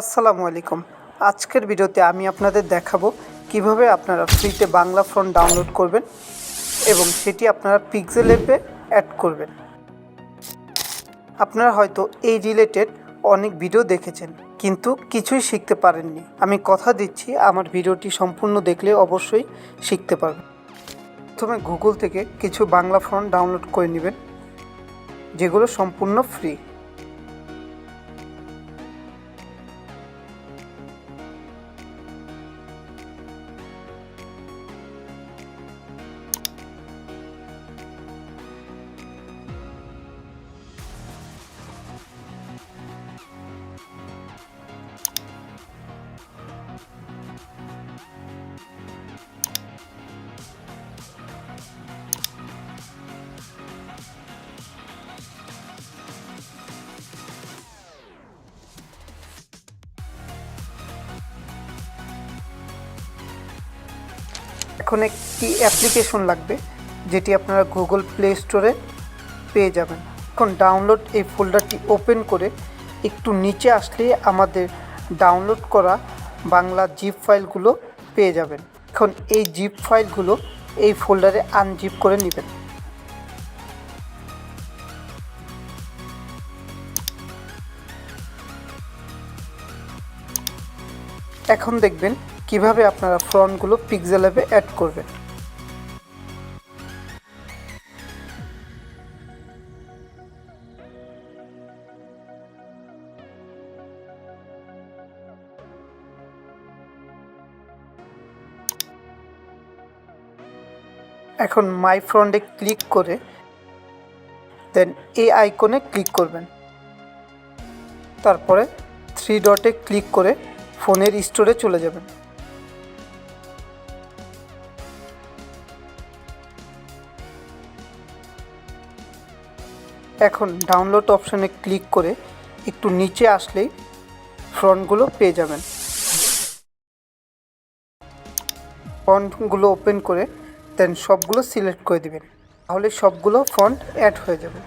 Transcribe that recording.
আসসালামু আলাইকুম। আজকের ভিডিওতে আমি আপনাদের দেখাবো কীভাবে আপনারা ফ্রিতে বাংলা ফোন ডাউনলোড করবেন এবং সেটি আপনারা পিক্সেল অ্যাপে অ্যাড করবেন। আপনারা হয়তো এই রিলেটেড অনেক ভিডিও দেখেছেন, কিন্তু কিছুই শিখতে পারেননি। আমি কথা দিচ্ছি, আমার ভিডিওটি সম্পূর্ণ দেখলে অবশ্যই শিখতে পারবেন। প্রথমে গুগল থেকে কিছু বাংলা ফোন ডাউনলোড করে নেবেন, যেগুলো সম্পূর্ণ ফ্রি এখন একটি অ্যাপ্লিকেশন লাগবে, যেটি আপনারা গুগল প্লে স্টোরে পেয়ে যাবেন। এখন ডাউনলোড এই ফোল্ডারটি ওপেন করে একটু নিচে আসলে আমাদের ডাউনলোড করা বাংলা জিপ ফাইলগুলো পেয়ে যাবেন। এখন এই জিপ ফাইলগুলো এই ফোল্ডারে আনজিপ করে নেবেন। এখন দেখবেন কীভাবে আপনারা ফ্রন্টগুলো পিক্সেল অ্যাপে অ্যাড করবেন? এখন মাই ফ্রন্টে ক্লিক করে দেন এই আইকনে ক্লিক করবেন। তারপরে থ্রি ডটে ক্লিক করে ফোনের স্টোরে চলে যাবেন। এখন ডাউনলোড অপশানে ক্লিক করে একটু নিচে আসলেই ফ্রন্টগুলো পেয়ে যাবেন। ফন্টগুলো ওপেন করে দেন সবগুলো সিলেক্ট করে দিবেন। তাহলে সবগুলো ফন্ট অ্যাড হয়ে যাবে।